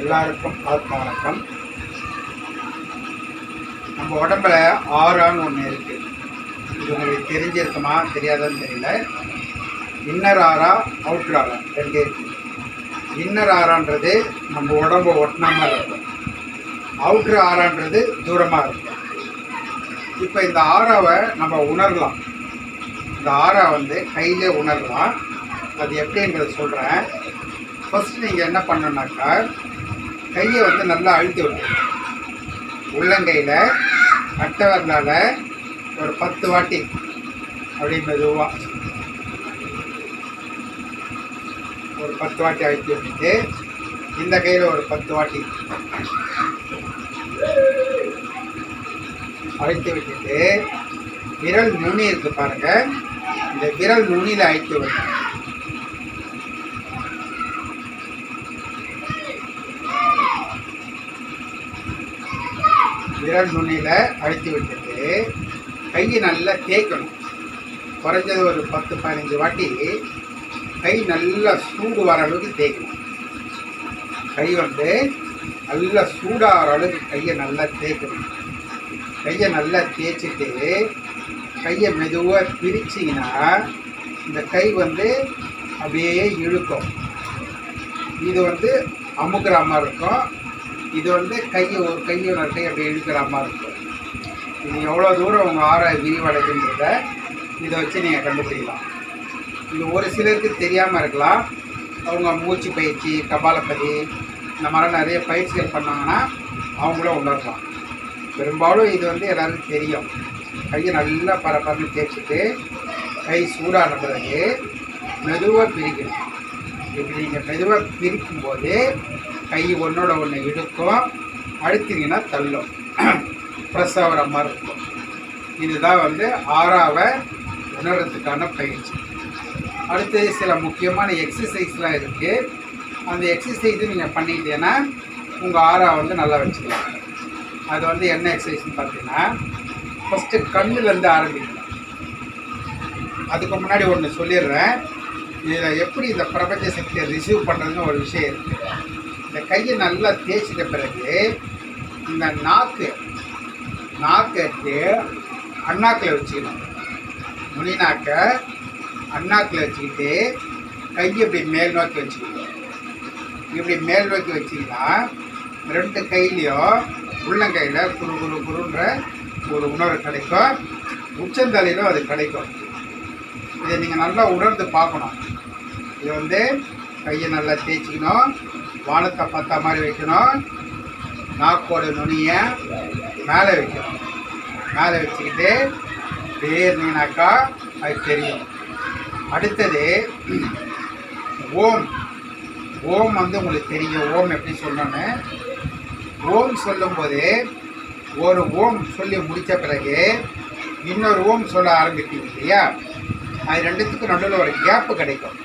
எல்லாருக்கும் ஆத்ம வணக்கம். நம்ம உடம்புல ஆறான்னு ஒன்று இருக்குது இது உங்களுக்கு தெரிஞ்சிருக்குமா தெரியாதான்னு தெரியல. இன்னர் ஆறா அவுட்டர் ஆறா ரெண்டு இருக்கு. இன்னர் ஆறான்றது நம்ம உடம்பு ஒட்டினமாக இருக்கும். அவுட்டர் ஆறான்றது தூரமாக இருக்கும். இப்போ இந்த ஆறாவை நம்ம உணரலாம். இந்த ஆறா வந்து கையிலே உணரலாம். அது எப்படின்றத சொல்கிறேன் ஃபஸ்ட் நீங்கள் என்ன பண்ணணுன்னாக்கா கையை வந்து நல்லா அழுத்தி விடணும் உள்ளங்கையில் அட்டவரலால் ஒரு பத்து வாட்டி அப்படி மெதுவாக ஒரு பத்து வாட்டி அழுத்தி விட்டுட்டு இந்த கையில் ஒரு பத்து வாட்டி அழுத்தி விட்டுட்டு விரல் நுனி இருக்கு பாருங்க. இந்த விரல் நுனியில் அழுத்தி விடணும் விரல் நுனியில் அழுத்தி விட்டுட்டு கையை நல்லா தேய்க்கணும். குறைஞ்சது ஒரு பத்து பதினஞ்சு வாட்டி கை நல்லா சூடு வர அளவுக்கு தேய்க்கணும். கை வந்து நல்லா சூடாகிற அளவுக்கு கையை நல்லா தேய்க்கணும். கையை நல்லா தேய்ச்சிட்டு கையை மெதுவாக பிரிச்சிங்கன்னா இந்த கை வந்து அப்படியே இழுக்கும். இது வந்து அமுக்கிற மாதிரி இருக்கும். இது வந்து கையை ஒரு கையை ஒரு கை அப்படி இழுக்கிற மாதிரி இருக்கும். இது எவ்வளோ தூரம் உங்கள் ஆற விரிவடைதுன்றத இதை வச்சு நீங்கள் கண்டுபிடிக்கலாம். இது ஒரு சிலருக்கு தெரியாமல் இருக்கலாம். அவங்க மூச்சு பயிற்சி கபாலப்பதி இந்த மாதிரி நிறைய பயிற்சிகள் பண்ணாங்கன்னா அவங்களும் உணரலாம். பெரும்பாலும் இது வந்து எல்லாருக்கும் தெரியும். கையை நல்லா பரபரன்னு தேய்ச்சிட்டு கை சூடான பிறகு மெதுவாக பிரிக்கணும். இப்படி நீங்கள் மெதுவாக பிரிக்கும்போது கை ஒன்றோட ஒன்று இழுக்கும் அழுத்தினீங்கன்னா தள்ளும். ப்ரெஸ் ஆகிற மாதிரி இருக்கும் இதுதான் வந்து ஆறாவை உணர்றதுக்கான பயிற்சி. அடுத்து சில முக்கியமான எக்ஸசைஸ்லாம் இருக்குது அந்த எக்ஸசைஸு நீங்கள் பண்ணிக்கிட்டீங்கன்னா உங்கள் ஆறா வந்து நல்லா வச்சுக்கலாம். அது வந்து என்ன எக்ஸசைஸ்னு பார்த்தீங்கன்னா ஃபஸ்ட்டு கண்ணுலேருந்து ஆரம்பிக்கணும் அதுக்கு முன்னாடி ஒன்று சொல்லிடுறேன். இதில் எப்படி இந்த பிரபஞ்ச சக்தியை ரிசீவ் பண்ணுறதுன்னு ஒரு விஷயம் இருக்குது இந்த கையை நல்லா தேய்ச்சிட்ட பிறகு இந்த நாக்கு நாக்கு எடுத்து அண்ணாக்கில் வச்சுக்கணும். முனி நாக்கை அண்ணாக்கில் வச்சுக்கிட்டு கையை இப்படி மேல் நோக்கி வச்சுக்கணும். இப்படி மேல் நோக்கி வச்சிங்கன்னா ரெண்டு கையிலையும் உள்ளங்கையில் குரு குரு குருன்ற ஒரு உணர்வு கிடைக்கும். உச்சந்தலையிலும் அது கிடைக்கும். இதை நீங்கள் நல்லா உணர்ந்து பார்க்கணும். இது வந்து கையை நல்லா தேய்ச்சிக்கணும். வானத்தை பார்த்தா மாதிரி வைக்கணும். நாக்கோட நுனியை மேலே வைக்கணும். மேலே வச்சுக்கிட்டு பேர்னாக்கா அது தெரியும். அடுத்தது ஓம். ஓம் வந்து உங்களுக்கு தெரியும். ஓம் எப்படி சொல்லணும்னு? ஓம் சொல்லும்போது ஒரு ஓம் சொல்லி முடித்த பிறகு இன்னொரு ஓம் சொல்ல ஆரம்பிப்பீங்க இல்லையா? அது ரெண்டுத்துக்கும் நடுவில் ஒரு கேப்பு கிடைக்கும்.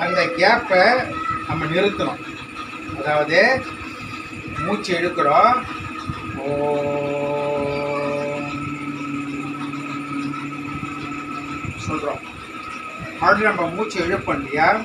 அந்த கேப்பை நம்ம நிறுத்தணும். அதாவது மூச்சு இழுக்கிறோம். சொல்கிறோம் மறுபடியும் நம்ம மூச்சு இழுப்போம் இல்லையா?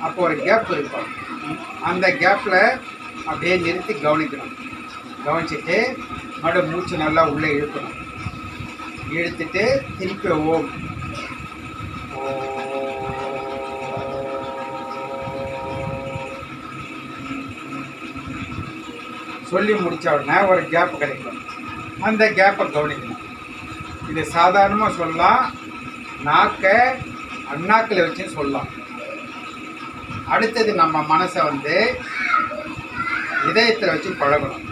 அப்போ ஒரு கேப் இருக்கும். அந்த கேப்பில் அப்படியே நிறுத்தி கவனிக்கணும். கவனிச்சுட்டு மறுபடியும் மூச்சு நல்லா உள்ளே இழுக்கணும். இழுத்துட்டு திருப்பி ஓம். சொல்லி முடித்த உடனே ஒரு கேப் கிடைக்கும். அந்த கேப்பை கவனிக்கணும். இது சாதாரணமாக சொல்லலாம். நாக்கை அண்ணாக்கில் வச்சு சொல்லலாம். அடுத்தது நம்ம மனசை வந்து இதயத்தில் வச்சு பழகணும்.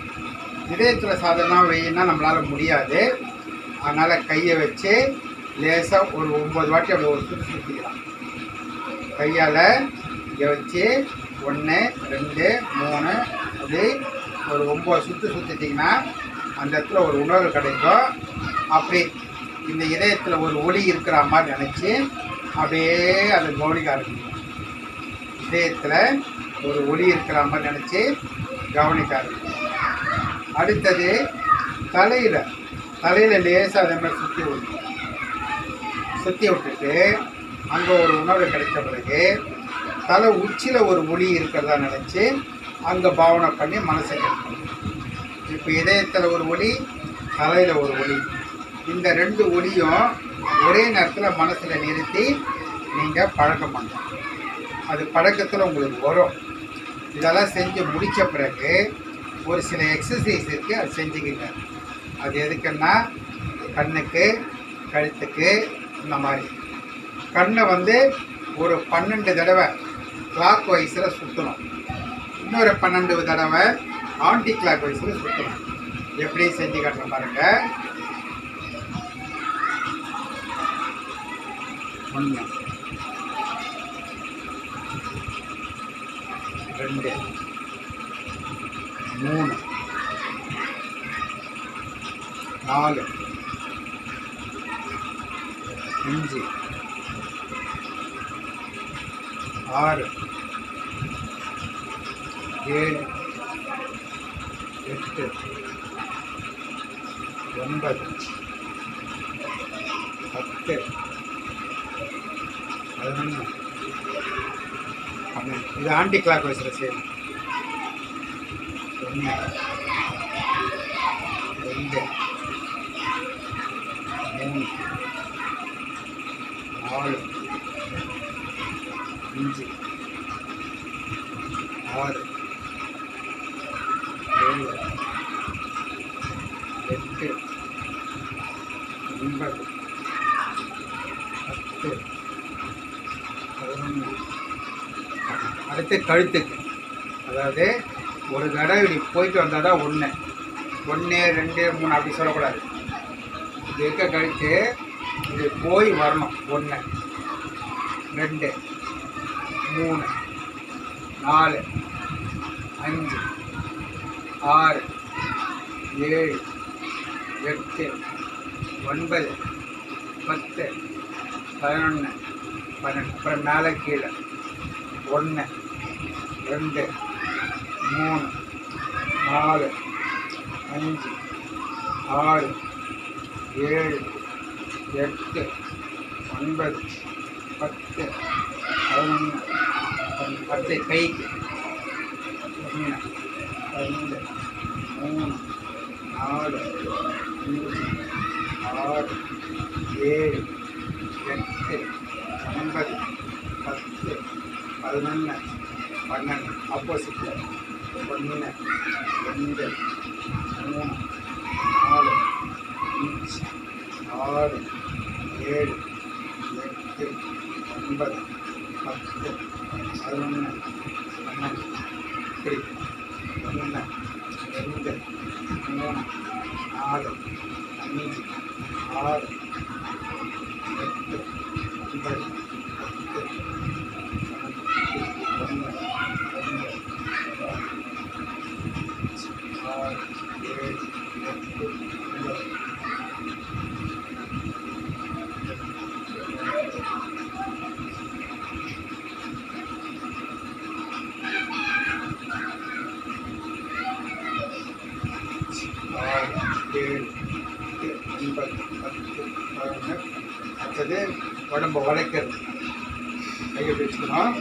இதயத்தில் சாதாரணமாக வெயின்னா நம்மளால் முடியாது. அதனால் கையை வச்சு லேசாக ஒரு ஒம்பது வாட்டி அப்படி ஒரு சுற்றி சுற்றிக்கலாம் கையால் இங்கே வச்சு ஒன்று ரெண்டு மூணு அப்படி ஒரு ஒம்பது சுற்று சுற்றிட்டிங்கன்னா அந்த இடத்துல ஒரு உணர்வு கிடைக்கும். அப்படி இந்த இதயத்தில் ஒரு ஒளி இருக்கிற மாதிரி நினச்சி அப்படியே அதை கவனிக்க ஆரம்பிக்கணும். இதயத்தில் ஒரு ஒளி இருக்கிற மாதிரி நினச்சி கவனிக்க ஆரம்பிக்கணும். அடுத்தது தலையில் தலையில் லேசாக அதே மாதிரி சுற்றி விடணும். சுற்றி விட்டுட்டு அங்கே ஒரு உணர்வு கிடைச்ச பிறகு தலை உச்சியில் ஒரு ஒளி இருக்கிறதா நினச்சி அங்கே பாவனை பண்ணி மனசை கேட்கணும் இப்போ இதயத்தில் ஒரு ஒளி தலையில் ஒரு ஒளி. இந்த ரெண்டு ஒளியும் ஒரே நேரத்தில் மனசில் நிறுத்தி நீங்கள் பழக்கம் பண்ணணும் அது பழக்கத்தில் உங்களுக்கு வரும். இதெல்லாம் செஞ்சு முடித்த பிறகு ஒரு சில எக்ஸசைஸ் இருக்குது அது செஞ்சுக்கிங்க. அது எதுக்குன்னா கண்ணுக்கு கழுத்துக்கு இந்த மாதிரி. கண்ணை வந்து ஒரு பன்னெண்டு தடவை கிளாக் வைஸில் சுற்றணும் இன்னொரு பன்னெண்டு தடவை ஆன்டி கிளாக் வைஸில் சுற்றணும் எப்படி செஞ்சு காட்டுற பாருங்க. ஒன்று ரெண்டு. மூணு. நாலு. அஞ்சு. ஆறு. ஏழு எட்டு ஒன்பது பத்து பதினொன்று பன்னெண்டு இது ஆண்டி கிளாக் வைஸில் செய்யணும் ஒன்று ரெண்டு மூணு நாலு அஞ்சு ஆறு நான்கு எட்டு ஒன்பது பத்து பதினொன்று. அடுத்து கழுத்துக்கு. அதாவது ஒரு தடவை இப்படி போயிட்டு வந்தால் தான் ஒன்று ஒன்று ரெண்டு மூணு அப்படி சொல்லக்கூடாது. இது இருக்க கழுத்து இது போய் வரணும். ஒன்று ரெண்டு மூணு நாலு அஞ்சு ஆறு ஏழு எட்டு ஒன்பது பத்து பதினொன்று பன்னெண்டு. அப்புறம் மேலே கீழே. ஒன்று ரெண்டு மூணு நாலு அஞ்சு ஆறு ஏழு எட்டு ஒன்பது பத்து பதினொன்று பத்து. கைக்கு ஒன்று ரெண்டு மூணு நாலு அஞ்சு ஆறு ஏழு எட்டு ஒன்பது பத்து பதினொன்று பன்னெண்டு ஆப்போசிட்டில் ஒன்று ரெண்டு மூணு நாலு அஞ்சு ஆறு ஆறு ஏழு எட்டு ஒன்பது பத்து பதினொன்று அடுத்தது உடம்பை உழைக்கிறது கையை வச்சுக்கணும்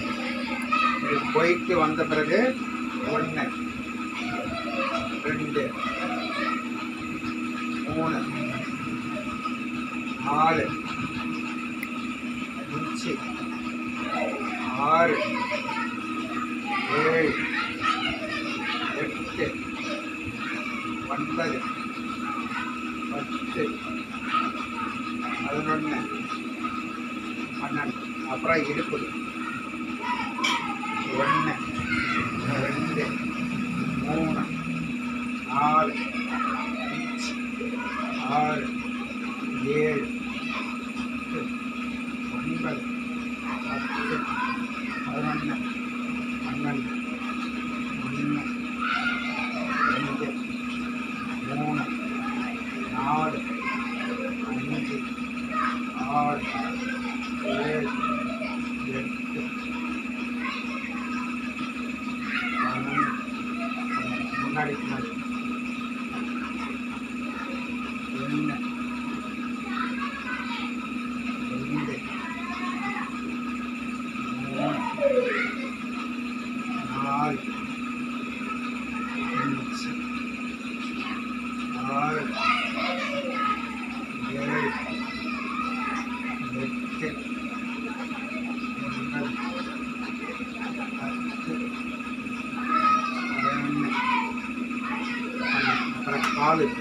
போயிட்டு வந்த பிறகு ஒன்று ரெண்டு மூணு நாலு அஞ்சு ஆறு ஏழு ஒன்பது பத்து பதினொன்று பன்னெண்டு அப்புறம் இடுப்பு ஒன்று ரெண்டு மூணு நாலு அஞ்சு ஆறு ஏழு எட்டு ஒன்பது பத்து பதினொன்று பன்னெண்டு ஒன்று ரெண்டு மூணு நாலு அஞ்சு ஆறு solid